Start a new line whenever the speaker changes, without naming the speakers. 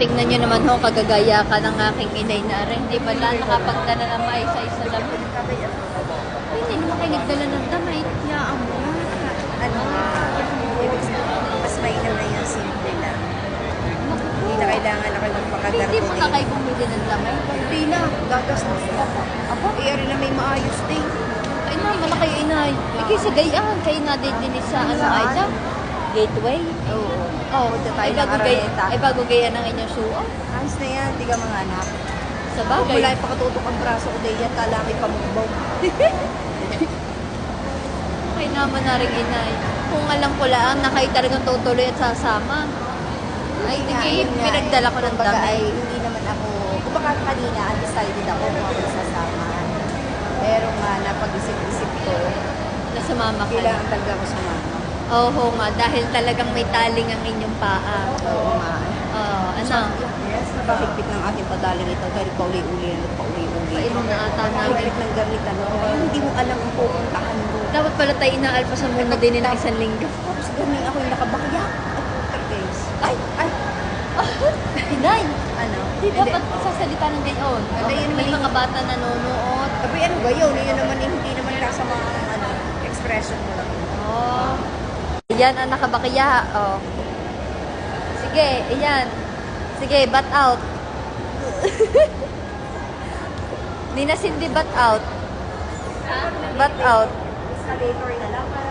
tingnan nyo naman ho, kagagaya ka ng aking inay na rin. Hindi ba lang nakapagdala ng maisa-isa lang? Hindi naman kayo nagdala ng damay.
Yaan mo. Ano ibig sabihin, mas mainam na yung simple lang. Hindi na kailangan na kayo magpakagarbo
Hindi mo na kayo bumili ng damay.
Hindi na, gagastos ka pa. Ako, eh, na may maayos din.
Ay na kayo inay. Eh, gayaan, kayo na din din sa ano
Saan?
Gateway.
Oo.
Oh,
Punta
ay
tayo ng
bago gay,
Araneta.
ay bago gaya ng inyong suot.
Ayos na yan, di ka mga anak.
Sa bagay.
wala yung pakatutok ang braso ko dahil yan, kala may pamugbaw.
Okay naman na rin inay. Kung alam ko lang na kayo talagang tutuloy at sasama. Ay, hindi, pinagdala ko ng dami.
ay hindi naman ako, kumbaga kanina, undecided ako kung ako sasama. Pero nga, napag-isip-isip ko,
Na sumama ka.
kailangan talaga ako sumama.
Oo nga, dahil talagang may taling ang inyong paa.
Oo nga.
Oo, ano?
Yes, napakigpit ng aking padaling ito dahil pauli-uli na pauli-uli.
Painom na ata namin.
Higpit ng gamit ano. Hindi mo alam kung pupuntahan mo.
Dapat pala tayo inaalpasan muna din ng isang linggo.
Tapos galing ako yung nakabakya.
Ay!
Ay!
Inay!
Ano?
Di dapat sasalita ng gayon.
Ano, yun
May mga bata nanonood.
Sabi, ano ba yun? Yun naman, hindi naman nasa mga ano, expression mo lang.
Oh. Ayan ang nakabakya. Oh. Sige, ayan. Sige, bat out. Nina Cindy, bat out. Bat out.
Escalator na lang. Para